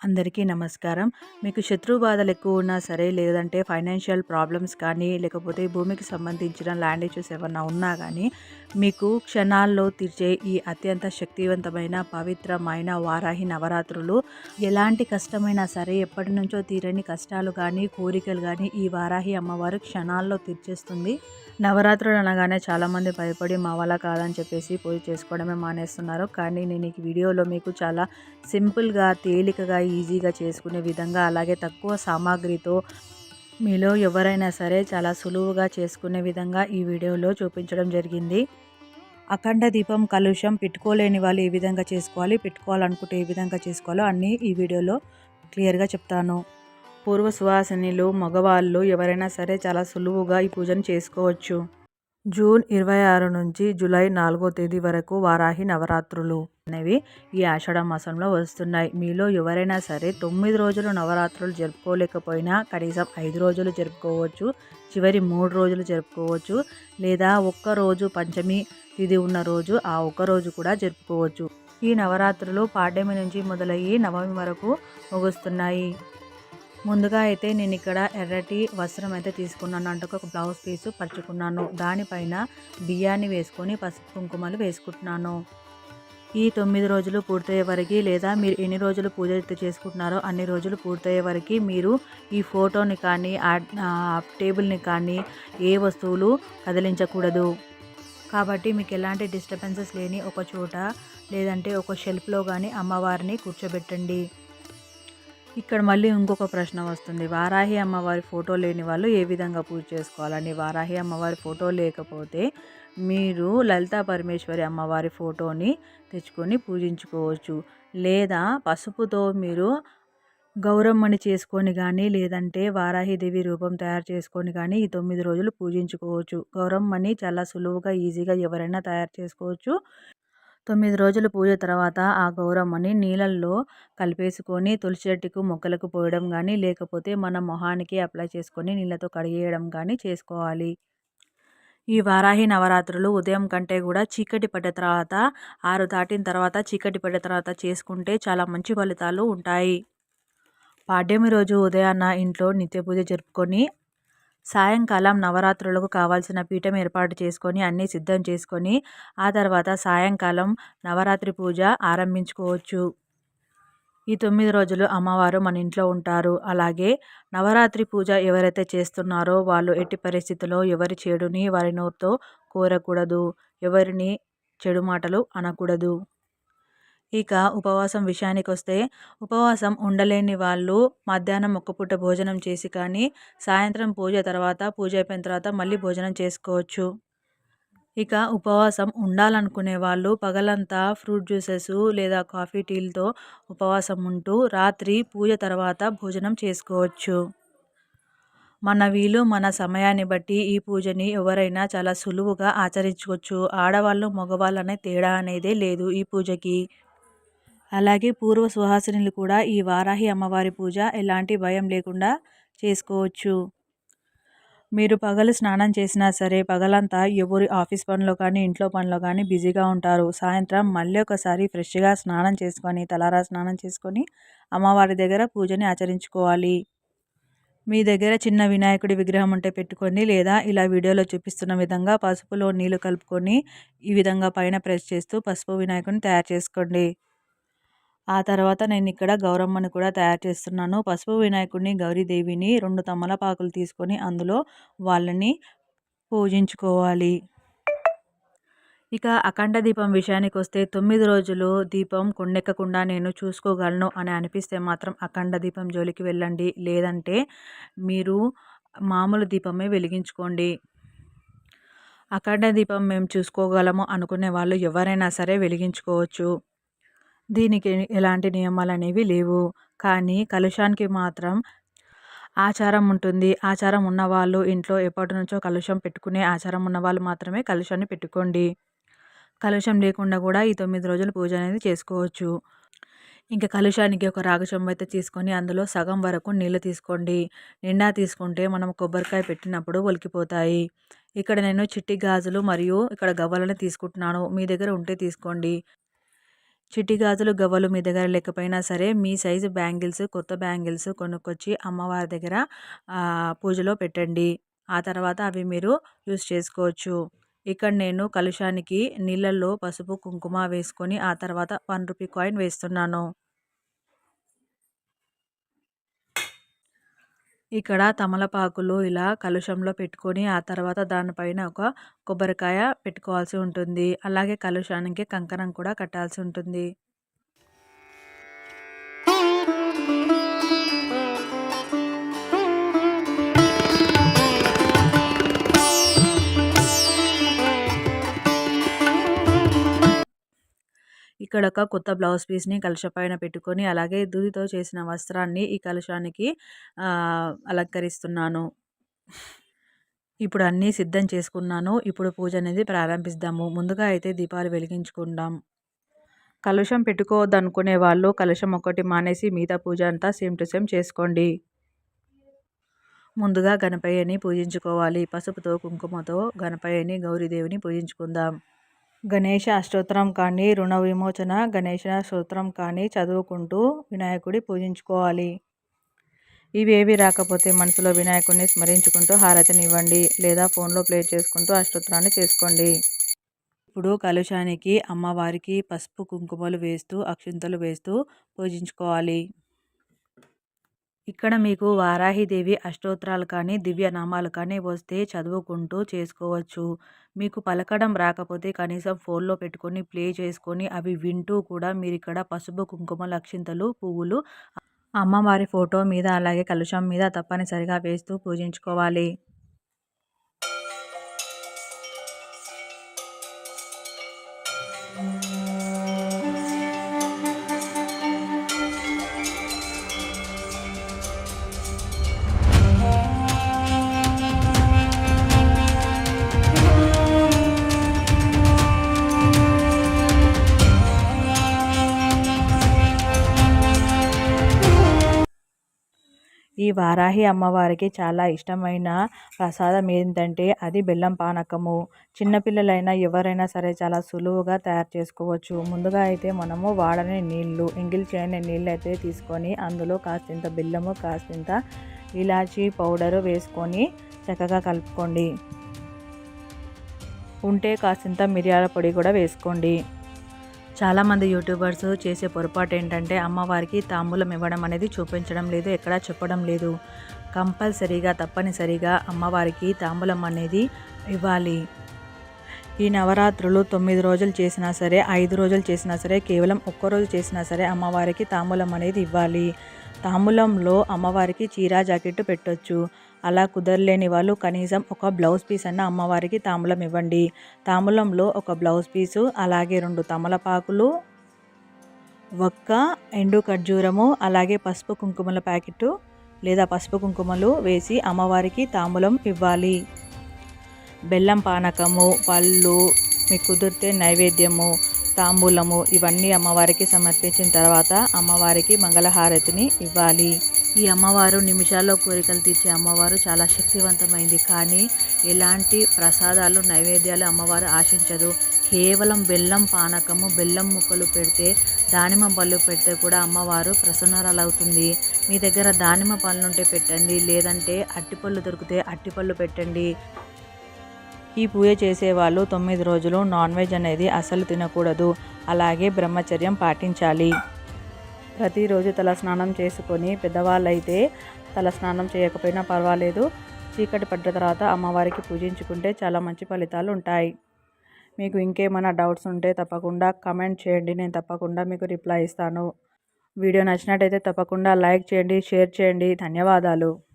అందరికీ నమస్కారం. మీకు శత్రు బాధలు ఎక్కువ ఉన్నా సరే లేదంటే ఫైనాన్షియల్ ప్రాబ్లమ్స్ కానీ లేకపోతే భూమికి సంబంధించిన ల్యాండ్ ఇష్యూస్ ఏమన్నా ఉన్నా కానీ మీకు క్షణాల్లో తీర్చే ఈ అత్యంత శక్తివంతమైన పవిత్రమైన వారాహి నవరాత్రులు ఎలాంటి కష్టమైనా సరే ఎప్పటి నుంచో తీరని కష్టాలు కానీ కోరికలు కానీ ఈ వారాహి అమ్మవారు క్షణాల్లో తీర్చేస్తుంది. నవరాత్రులు అనగానే చాలామంది భయపడి మా వల్ల కాదని చెప్పేసి పూజ చేసుకోవడమే మానేస్తున్నారు. కానీ నేను ఈ వీడియోలో మీకు చాలా సింపుల్గా తేలికగా ఈజీగా చేసుకునే విధంగా అలాగే తక్కువ సామాగ్రితో మీలో ఎవరైనా సరే చాలా సులువుగా చేసుకునే విధంగా ఈ వీడియోలో చూపించడం జరిగింది. అఖండ దీపం కలుషం పెట్టుకోలేని వాళ్ళు ఏ విధంగా చేసుకోవాలి పెట్టుకోవాలనుకుంటే ఏ విధంగా చేసుకోవాలో అన్నీ ఈ వీడియోలో క్లియర్గా చెప్తాను. పూర్వ సువాసినిలు మగవాళ్ళు ఎవరైనా సరే చాలా సులువుగా ఈ పూజను చేసుకోవచ్చు. జూన్ ఇరవై ఆరు నుంచి జూలై నాలుగో తేదీ వరకు వారాహి నవరాత్రులు అనేవి ఈ ఆషాఢ మాసంలో వస్తున్నాయి. మీలో ఎవరైనా సరే తొమ్మిది రోజులు నవరాత్రులు జరుపుకోలేకపోయినా కనీసం ఐదు రోజులు జరుపుకోవచ్చు చివరి మూడు రోజులు జరుపుకోవచ్చు లేదా ఒక్క రోజు పంచమి తిది ఉన్న రోజు ఆ ఒక్క రోజు కూడా జరుపుకోవచ్చు. ఈ నవరాత్రులు పాడ్యమి నుంచి మొదలయ్యి నవమి వరకు ముగుస్తున్నాయి. ముందుగా అయితే నేను ఇక్కడ ఎర్రటి వస్త్రం అయితే తీసుకున్నాను. అంటే ఒక బ్లౌజ్ పీసు పరుచుకున్నాను. దానిపైన బియ్యాన్ని వేసుకొని పసుపు కుంకుమలు వేసుకుంటున్నాను. ఈ తొమ్మిది రోజులు పూర్తయ్యే వరకు లేదా మీరు ఎన్ని రోజులు పూజ చేసుకుంటున్నారో అన్ని రోజులు పూర్తయ్యే వరకు మీరు ఈ ఫోటోని కానీ టేబుల్ని కానీ ఏ వస్తువులు కదిలించకూడదు. కాబట్టి మీకు ఎలాంటి డిస్టర్బెన్సెస్ లేని ఒక చోట లేదంటే ఒక షెల్ఫ్లో కానీ అమ్మవారిని కూర్చోబెట్టండి. ఇక్కడ మళ్ళీ ఇంకొక ప్రశ్న వస్తుంది. వారాహి అమ్మవారి ఫోటో లేని వాళ్ళు ఏ విధంగా పూజ చేసుకోవాలని వారాహి అమ్మవారి ఫోటో లేకపోతే మీరు లలితా పరమేశ్వరి అమ్మవారి ఫోటోని తెచ్చుకొని పూజించుకోవచ్చు. లేదా పసుపుతో మీరు గౌరమ్మని చేసుకొని కానీ లేదంటే వారాహిదేవి రూపం తయారు చేసుకొని కానీ ఈ తొమ్మిది రోజులు పూజించుకోవచ్చు. గౌరమ్మని చాలా సులువుగా ఈజీగా ఎవరైనా తయారు చేసుకోవచ్చు. తొమ్మిది రోజుల పూజ తర్వాత ఆ గౌరమ్మని నీళ్ళల్లో కలిపేసుకొని తులసి చెట్టుకు మొక్కలకు పోయడం కానీ లేకపోతే మన మొహానికి అప్లై చేసుకొని నీళ్ళతో కడిగేయడం కానీ చేసుకోవాలి. ఈ వారాహి నవరాత్రులు ఉదయం కంటే కూడా చీకటి పడ్డ తర్వాత ఆరు దాటిన తర్వాత చీకటి పడ్డ తర్వాత చేసుకుంటే చాలా మంచి ఫలితాలు ఉంటాయి. పాడ్యమి రోజు ఉదయాన్న ఇంట్లో నిత్య పూజ జరుపుకొని సాయంకాలం నవరాత్రులకు కావాల్సిన పీఠం ఏర్పాటు చేసుకొని అన్నీ సిద్ధం చేసుకొని ఆ తర్వాత సాయంకాలం నవరాత్రి పూజ ఆరంభించుకోవచ్చు. ఈ తొమ్మిది రోజులు అమ్మవారు మన ఇంట్లో ఉంటారు. అలాగే నవరాత్రి పూజ ఎవరైతే చేస్తున్నారో వాళ్ళు ఎట్టి పరిస్థితుల్లో ఎవరి చెడుని వారి నోరుతో కోరకూడదు. ఎవరిని చెడు మాటలు అనకూడదు. ఇక ఉపవాసం విషయానికి వస్తే ఉపవాసం ఉండలేని వాళ్ళు మధ్యాహ్నం ఒక్కపూట భోజనం చేసి కానీ సాయంత్రం పూజ తర్వాత పూజ అయిపోయిన తర్వాత మళ్ళీ భోజనం చేసుకోవచ్చు. ఇక ఉపవాసం ఉండాలనుకునే వాళ్ళు పగలంతా ఫ్రూట్ జ్యూసెస్ లేదా కాఫీ టీలతో ఉపవాసం ఉంటూ రాత్రి పూజ తర్వాత భోజనం చేసుకోవచ్చు. మన వీలు మన సమయాన్ని బట్టి ఈ పూజని ఎవరైనా చాలా సులువుగా ఆచరించుకోవచ్చు. ఆడవాళ్ళు మగవాళ్ళు అనే తేడా అనేదే లేదు ఈ పూజకి. అలాగే పూర్వ సుహాసినులు కూడా ఈ వారాహి అమ్మవారి పూజ ఎలాంటి భయం లేకుండా చేసుకోవచ్చు. మీరు పగలు స్నానం చేసినా సరే పగలంతా ఎవరి ఆఫీస్ పనిలో కానీ ఇంట్లో పనిలో కానీ బిజీగా ఉంటారు. సాయంత్రం మళ్ళీ ఒకసారి ఫ్రెష్గా స్నానం చేసుకొని తలారా స్నానం చేసుకొని అమ్మవారి దగ్గర పూజని ఆచరించుకోవాలి. మీ దగ్గర చిన్న వినాయకుడి విగ్రహం ఉంటే పెట్టుకొని లేదా ఇలా వీడియోలో చూపిస్తున్న విధంగా పసుపులో నీళ్ళు కలుపుకొని ఈ విధంగా పైన ప్రెస్ చేస్తూ పసుపు వినాయకుడిని తయారు చేసుకోండి. ఆ తర్వాత నేను ఇక్కడ గౌరమ్మని కూడా తయారు చేస్తున్నాను. పసుపు వినాయకుడిని గౌరీదేవిని రెండు తమలపాకులు తీసుకొని అందులో వాళ్ళని పూజించుకోవాలి. ఇక అఖండ దీపం విషయానికి వస్తే తొమ్మిది రోజులు దీపం కొండెక్కకుండా నేను చూసుకోగలను అని అనిపిస్తే మాత్రం అఖండ దీపం జోలికి వెళ్ళండి. లేదంటే మీరు మామూలు దీపమే వెలిగించుకోండి. అఖండ దీపం మేము చూసుకోగలము అనుకునే వాళ్ళు ఎవరైనా సరే వెలిగించుకోవచ్చు. దీనికి ఎలాంటి నియమాలు అనేవి లేవు. కానీ కలుషానికి మాత్రం ఆచారం ఉంటుంది. ఆచారం ఉన్నవాళ్ళు ఇంట్లో ఎప్పటి నుంచో కలుషం పెట్టుకునే ఆచారం ఉన్నవాళ్ళు మాత్రమే కలుషాన్ని పెట్టుకోండి. కలుషం లేకుండా కూడా ఈ తొమ్మిది రోజులు పూజ అనేది చేసుకోవచ్చు. ఇంకా కలుషానికి ఒక రాగి చెంబు అయితే తీసుకొని అందులో సగం వరకు నీళ్ళు తీసుకోండి. నిండా తీసుకుంటే మనం కొబ్బరికాయ పెట్టినప్పుడు ఒలికిపోతాయి. ఇక్కడ నేను చిట్టి గాజులు మరియు ఇక్కడ గవ్వలను తీసుకుంటున్నాను. మీ దగ్గర ఉంటే తీసుకోండి. చిటిగాజులు గవ్వలు మీ దగ్గర లేకపోయినా సరే మీ సైజు బ్యాంగిల్స్ కొత్త బ్యాంగిల్స్ కొనుక్కొచ్చి అమ్మవారి దగ్గర పూజలో పెట్టండి. ఆ తర్వాత అవి మీరు యూస్ చేసుకోవచ్చు. ఇక్కడ నేను కలుషానికి నీళ్ళల్లో పసుపు కుంకుమ వేసుకొని ఆ తర్వాత వన్ రూపీ కాయిన్ వేస్తున్నాను. ఇక్కడ తమలపాకులు ఇలా కలుషంలో పెట్టుకొని ఆ తర్వాత దానిపైన ఒక కొబ్బరికాయ పెట్టుకోవాల్సి ఉంటుంది. అలాగే కలుషానికి కంకణం కూడా కట్టాల్సి ఉంటుంది. ఇక్కడ ఒక కొత్త బ్లౌజ్ పీస్ని కలుష పైన పెట్టుకొని అలాగే దూదితో చేసిన వస్త్రాన్ని ఈ కలుషానికి అలంకరిస్తున్నాను. ఇప్పుడు అన్నీ సిద్ధం చేసుకున్నాను. ఇప్పుడు పూజ అనేది ప్రారంభిస్తాము ముందుగా అయితే దీపాలు వెలిగించుకుందాం. కలుషం పెట్టుకోవద్దనుకునే వాళ్ళు కలుషం ఒకటి మానేసి మిగతా పూజ అంతా సేమ్ టు సేమ్ చేసుకోండి. ముందుగా గణపయ్యని పూజించుకోవాలి. పసుపుతో కుంకుమతో గణపయ్యని గౌరీదేవిని పూజించుకుందాం. గణేష అష్టోత్తరం కానీ రుణ విమోచన గణేష స్తోత్రం కానీ చదువుకుంటూ వినాయకుడి పూజించుకోవాలి. ఇవేవి రాకపోతే మనసులో వినాయకుడిని స్మరించుకుంటూ హారతినివ్వండి లేదా ఫోన్లో ప్లే చేసుకుంటూ అష్టోత్తరాన్ని చేసుకోండి. ఇప్పుడు కలుషానికి అమ్మవారికి పసుపు కుంకుమలు వేస్తూ అక్షింతలు వేస్తూ పూజించుకోవాలి. ఇక్కడ మీకు వారాహిదేవి అష్టోత్తరాలు కానీ దివ్యనామాలు కానీ వస్తే చదువుకుంటూ చేసుకోవచ్చు. మీకు పలకడం రాకపోతే కనీసం ఫోన్లో పెట్టుకొని ప్లే చేసుకొని అవి వింటూ కూడా మీరు ఇక్కడ పసుపు కుంకుమ లక్షింతలు పువ్వులు అమ్మవారి ఫోటో మీద అలాగే కలుషం మీద తప్పనిసరిగా వేస్తూ పూజించుకోవాలి. ఈ వారాహి అమ్మవారికి చాలా ఇష్టమైన ప్రసాదం ఏంటంటే అది బెల్లం పానకము. చిన్నపిల్లలైనా ఎవరైనా సరే చాలా సులువుగా తయారు చేసుకోవచ్చు. ముందుగా అయితే మనము వాడని నీళ్ళు ఎంగిల్ చేయని నీళ్ళు అయితే తీసుకొని అందులో కాస్తంత బెల్లము కాస్తంత ఇలాచీ పౌడరు వేసుకొని చక్కగా కలుపుకోండి. ఉంటే కాస్తంత మిరియాల పొడి కూడా వేసుకోండి. చాలామంది యూట్యూబర్స్ చేసే పొరపాటు ఏంటంటే అమ్మవారికి తాంబూలం ఇవ్వడం అనేది చూపించడం లేదు ఎక్కడా చెప్పడం లేదు. కంపల్సరీగా తప్పనిసరిగా అమ్మవారికి తాంబూలం అనేది ఇవ్వాలి. ఈ నవరాత్రులు తొమ్మిది రోజులు చేసినా సరే ఐదు రోజులు చేసినా సరే కేవలం ఒక్కరోజు చేసినా సరే అమ్మవారికి తాంబూలం అనేది ఇవ్వాలి. తాంబూలంలో అమ్మవారికి చీర జాకెట్ పెట్టొచ్చు. అలా కుదరలేని వాళ్ళు కనీసం ఒక బ్లౌజ్ పీస్ అన్న అమ్మవారికి తాంబూలం ఇవ్వండి. తాంబూలంలో ఒక బ్లౌజ్ పీసు అలాగే రెండు తమలపాకులు ఒక్క ఎండు ఖర్జూరము అలాగే పసుపు కుంకుమల ప్యాకెట్ లేదా పసుపు కుంకుమలు వేసి అమ్మవారికి తాంబూలం ఇవ్వాలి. బెల్లం పానకము పళ్ళు మీకు కుదిరితే నైవేద్యము తాంబూలము ఇవన్నీ అమ్మవారికి సమర్పించిన తర్వాత అమ్మవారికి మంగళహారతిని ఇవ్వాలి. ఈ అమ్మవారు నిమిషాల్లో కోరికలు తీర్చే అమ్మవారు చాలా శక్తివంతమైంది. కానీ ఎలాంటి ప్రసాదాలు నైవేద్యాలు అమ్మవారు ఆశించదు. కేవలం బెల్లం పానకము బెల్లం ముక్కలు పెడితే దానిమ్మ పళ్ళు పెడితే కూడా అమ్మవారు ప్రసన్నరాలవుతుంది. మీ దగ్గర దానిమ్మ పళ్ళు ఉంటే పెట్టండి లేదంటే అట్టిపళ్ళు దొరికితే అట్టిపళ్ళు పెట్టండి. ఈ పూజ చేసేవాళ్ళు తొమ్మిది రోజులు నాన్ వెజ్ అనేది అసలు తినకూడదు. అలాగే బ్రహ్మచర్యం పాటించాలి. ప్రతిరోజు తల స్నానం చేసుకొని పెద్దవాళ్ళైతే తల స్నానం చేయకపోయినా పర్వాలేదు. చీకటి పడ్డ తర్వాత అమ్మవారికి పూజించుకుంటే చాలా మంచి ఫలితాలు ఉంటాయి. మీకు ఇంకేమైనా డౌట్స్ ఉంటే తప్పకుండా కమెంట్ చేయండి. నేను తప్పకుండా మీకు రిప్లై ఇస్తాను. వీడియో నచ్చినట్టయితే తప్పకుండా లైక్ చేయండి షేర్ చేయండి. ధన్యవాదాలు.